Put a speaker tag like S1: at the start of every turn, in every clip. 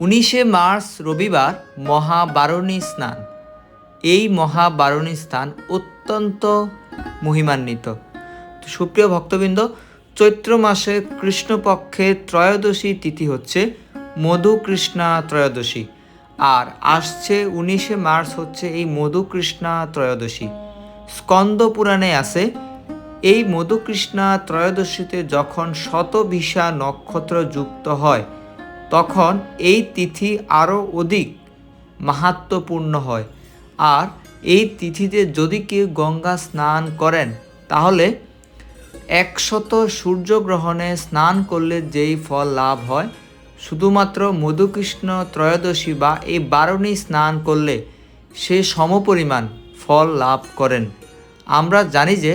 S1: উনিশে মার্চ রবিবার মহাবারণী স্নান। এই মহাবারণী স্থান অত্যন্ত মহিমান্বিত। সুপ্রিয় ভক্তবৃন্দ, চৈত্র মাসে কৃষ্ণপক্ষের ত্রয়োদশী তিথি হচ্ছে মধু কৃষ্ণা ত্রয়োদশী। আর আসছে উনিশে মার্চ হচ্ছে এই মধু কৃষ্ণা ত্রয়োদশী। স্কন্দ পুরাণে আছে, এই মধুকৃষ্ণা ত্রয়োদশীতে যখন শতভিসা নক্ষত্র যুক্ত হয় তখন এই তিথি আরও অধিক মাহাত্মপূর্ণ হয়। আর এই তিথিতে যদি কেউ গঙ্গা স্নান করেন, তাহলে একশত সূর্যগ্রহণে স্নান করলে যেই ফল লাভ হয়, শুধুমাত্র মধুকৃষ্ণ ত্রয়োদশী বা এই বারণী স্নান করলে সে সমপরিমাণ ফল লাভ করেন। আমরা জানি যে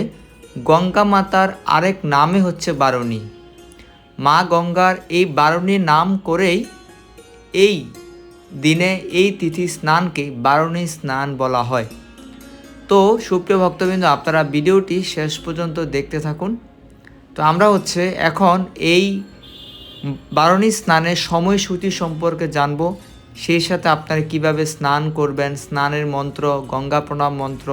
S1: গঙ্গা মাতার আরেক নামে হচ্ছে বারণী। মা গঙ্গার এই বারণী নাম করেই এই দিনে এই তিথি স্নানকে বারণী স্নান বলা হয়। তো সুপ্রিয় ভক্তবৃন্দ, আপনারা ভিডিওটি শেষ পর্যন্ত দেখতে থাকুন। তো আমরা হচ্ছে এখন এই বারণী স্নানের সময়সূচি সম্পর্কে জানব। সেই সাথে আপনারা কীভাবে স্নান করবেন, স্নানের মন্ত্র, গঙ্গা প্রণাম মন্ত্র,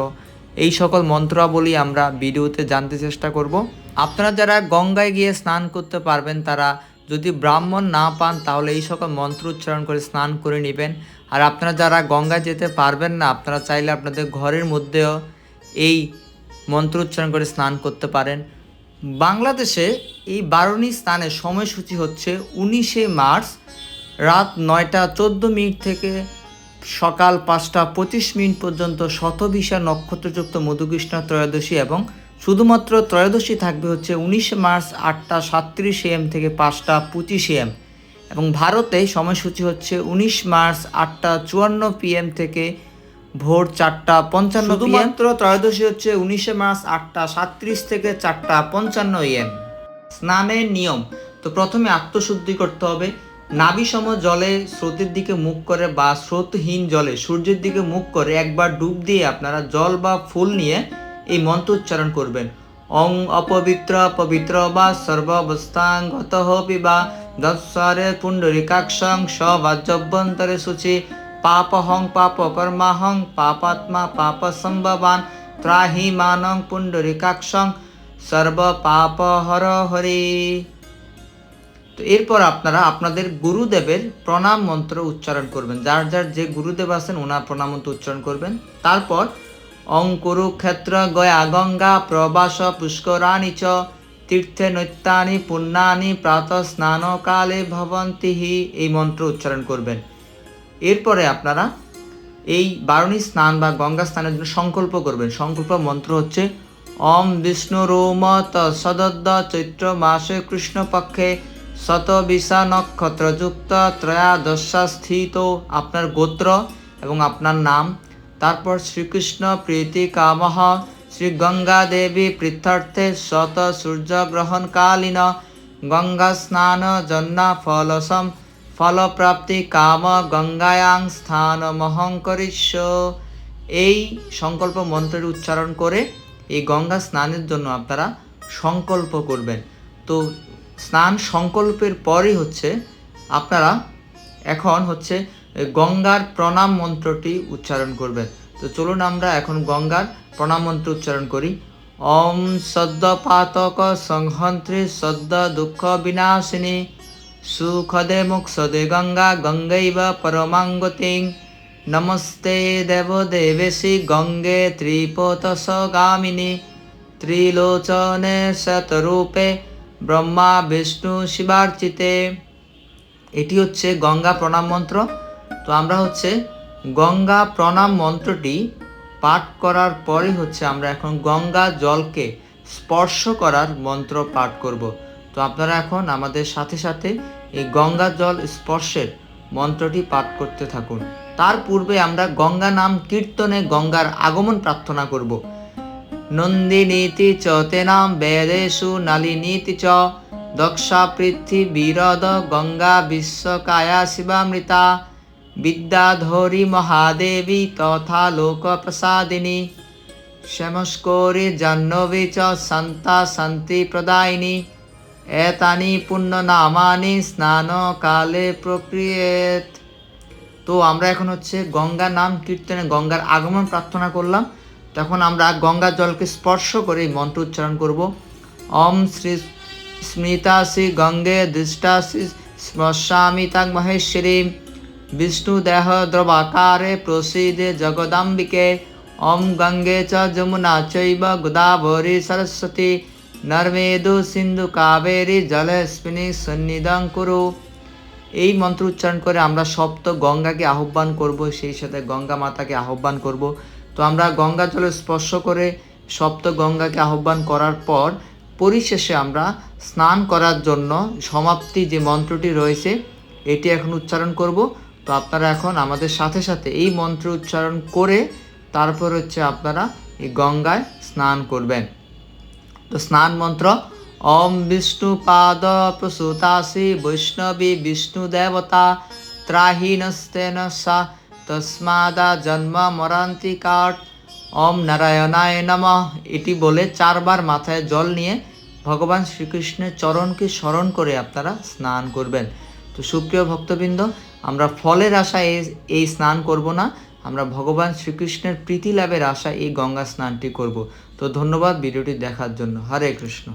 S1: এই সকল মন্ত্রাবলী আমরা ভিডিওতে জানতে চেষ্টা করব। আপনারা যারা গঙ্গায় গিয়ে স্নান করতে পারবেন, তারা যদি ব্রাহ্মণ না পান, তাহলে এই সকল মন্ত্র উচ্চারণ করে স্নান করে নেবেন। আর আপনারা যারা গঙ্গায় যেতে পারবেন না, আপনারা চাইলে আপনাদের ঘরের মধ্যেও এই মন্ত্র উচ্চারণ করে স্নান করতে পারেন। বাংলাদেশে এই বারণী স্নানের সময়সূচি হচ্ছে উনিশে মার্চ রাত নয়টা চোদ্দ মিনিট থেকে সকাল পাঁচটা পঁচিশ মিনিট পর্যন্ত শতভিসা নক্ষত্রযুক্ত মধুকৃষ্ণ ত্রয়োদশী এবং শুধুমাত্র ত্রয়োদশী থাকবে হচ্ছে উনিশে মার্চ আটটা সাতত্রিশ এম থেকে পাঁচটা পঁচিশ এম এবং ভারতে সময়সূচি হচ্ছে উনিশ মার্চ আটটা চুয়ান্ন পিএম থেকে ভোর চারটা পঞ্চান্ন শুধুমাত্র ত্রয়োদশী হচ্ছে উনিশে মার্চ আটটা সাতত্রিশ থেকে চারটা পঞ্চান্ন এম স্নানের নিয়ম। তো প্রথমে আত্মশুদ্ধি করতে হবে। নাভিসম জলে স্রোতের দিকে মুখ করে বা স্রোতহীন জলে সূর্যের দিকে মুখ করে একবার ডুব দিয়ে আপনারা জল বা ফুল নিয়ে এই মন্ত্র উচ্চারণ করবেন। অং অপবিত্র পবিত্র বা সর্বাবস্থাঙ্গত পিবা দৎসরে পুণ্ডরিকাক্ষং সবাজ্যভ্যন্তরে শুচি পাপহং পাপ কর্মাহং পাপাত্মা পাপ সম্ভবান ত্রাহি মানং পুণ্ডরিকাক্ষং সর্ব পাপ হর হরি তো এরপর আপনারা আপনাদের গুরুদেবের প্রণাম মন্ত্র উচ্চারণ করবেন। যার যার যে গুরুদেব আছেন, ওনার প্রণাম মন্ত্র উচ্চারণ করবেন। তারপর অং কুরুক্ষেত্র গয়া গঙ্গা প্রবাস পুষ্করাণি চ, তীর্থে নৈত্যানি পুণ্যানি প্রাত স্নান কালে ভবন্তিহি এই মন্ত্র উচ্চারণ করবেন। এরপরে আপনারা এই বারণী স্নান বা গঙ্গা স্নানের জন্য সংকল্প করবেন। সংকল্প মন্ত্র হচ্ছে অম বিষ্ণু রোম সদদ্দ চৈত্র মাসে কৃষ্ণপক্ষে শত বিশা নক্ষত্রযুক্ত ত্রয়াদশা স্থিত। আপনার গোত্র এবং আপনার নাম তারপর শ্রীকৃষ্ণ প্রীতি কামহ শ্রী গঙ্গা দেবী পৃথার্থে শত সূর্যগ্রহণকালীন গঙ্গা স্নান জন্না ফলসম ফলপ্রাপ্তি কাম গঙ্গায়াং স্থান মহঙ্করিষ্য এই সংকল্প মন্ত্রের উচ্চারণ করে এই গঙ্গা স্নানের জন্য আপনারা সংকল্প করবেন। তো স্নান সংকল্পের পরই হচ্ছে আপনারা এখন হচ্ছে গঙ্গার প্রণাম মন্ত্রটি উচ্চারণ করবেন। তো চলুন আমরা এখন গঙ্গার প্রণাম মন্ত্র উচ্চারণ করি। ওম সদ্য পাতক সংহন্ত্রী সদ্য দুঃখ বিনাশিনী, সুখদে মুক্ষদে গঙ্গা গঙ্গৈব পরমাঙ্গতিং। নমস্তে দেব দেবেশি গঙ্গে ত্রিপোতস গামিনী ত্রিলোচনে শতরূপে ব্রহ্মা বিষ্ণু শিবার্চিতে। এটি হচ্ছে গঙ্গা প্রণাম মন্ত্র। তো আমরা হচ্ছে গঙ্গা প্রণাম মন্ত্রটি পাঠ করার পরে হচ্ছে আমরা এখন গঙ্গা জলকে স্পর্শ করার মন্ত্র পাঠ করব। তো আপনারা এখন আমাদের সাথে সাথে এই গঙ্গা জল স্পর্শের মন্ত্রটি পাঠ করতে থাকুন। তার পূর্বে আমরা গঙ্গা নাম কীর্তনে গঙ্গার আগমন প্রার্থনা করব। নন্দিনীতি চ, তেনাম বেদেশু নালিনীতি চ, দক্ষা পৃথিবীরদ গঙ্গা বিশ্বকায়া শিবামৃতা। বিদ্যাধরী মহাদেবী তথা লোকপ্রসাদিনী, শ্যামস্কোরি জাহ্নবী চ সন্তা শান্তি প্রদায়িনী, এতানি পুণ্যনামানি স্নানকালে প্রক্রিয়েত। তো আমরা এখন হচ্ছে গঙ্গা নাম কীর্তনে গঙ্গার আগমন প্রার্থনা করলাম। তখন আমরা গঙ্গার জলকে স্পর্শ করে মন্ত্র উচ্চারণ করব। ওম শ্রী স্মৃতাসি গঙ্গে দৃষ্টাসি স্পর্শামি তাং মহেশ্বরী। বিষ্ণুদেহ দ্রবাকারে প্রসীদে জগদাম্বিকে ওম গঙ্গে চ যমুনা চৈব গোদাবরী সরস্বতী নর্মেদু সিন্ধু কাবেরী জলস্মিনী সন্নিধং কুরু এই মন্ত্র উচ্চারণ করে আমরা সপ্ত গঙ্গাকে আহ্বান করব, সেই সাথে গঙ্গা মাতাকে আহ্বান করব। তো আমরা গঙ্গা জলে স্পর্শ করে সপ্ত গঙ্গাকে আহ্বান করার পর পরিশেষে আমরা স্নান করার জন্য সমাপ্তি যে মন্ত্রটি রয়েছে, এটি এখন উচ্চারণ করব। তো আপনারা এখন আমাদের সাথে সাথে এই মন্ত্র উচ্চারণ করে তারপর হচ্ছে আপনারা এই গঙ্গায় স্নান করবেন। তো স্নান মন্ত্র, ওম বিষ্ণু পাদ প্রসূতাসি বৈষ্ণবী বিষ্ণু দেবতা ত্রাহীনস্তেন সা তস্মাদা জন্ম মরান্তি কাট। ওম নারায়ণায় নমঃ। এটি বলে চারবার মাথায় জল নিয়ে ভগবান শ্রীকৃষ্ণের চরণকে স্মরণ করে আপনারা স্নান করবেন। তো সুপ্রিয় ভক্তবৃন্দ, আমরা ফলের আশায় এই এই স্নান করব না। আমরা ভগবান শ্রীকৃষ্ণের প্রীতি লাভের আশায় এই গঙ্গা স্নানটি করব। তো ধন্যবাদ ভিডিওটি দেখার জন্য। হরে কৃষ্ণ।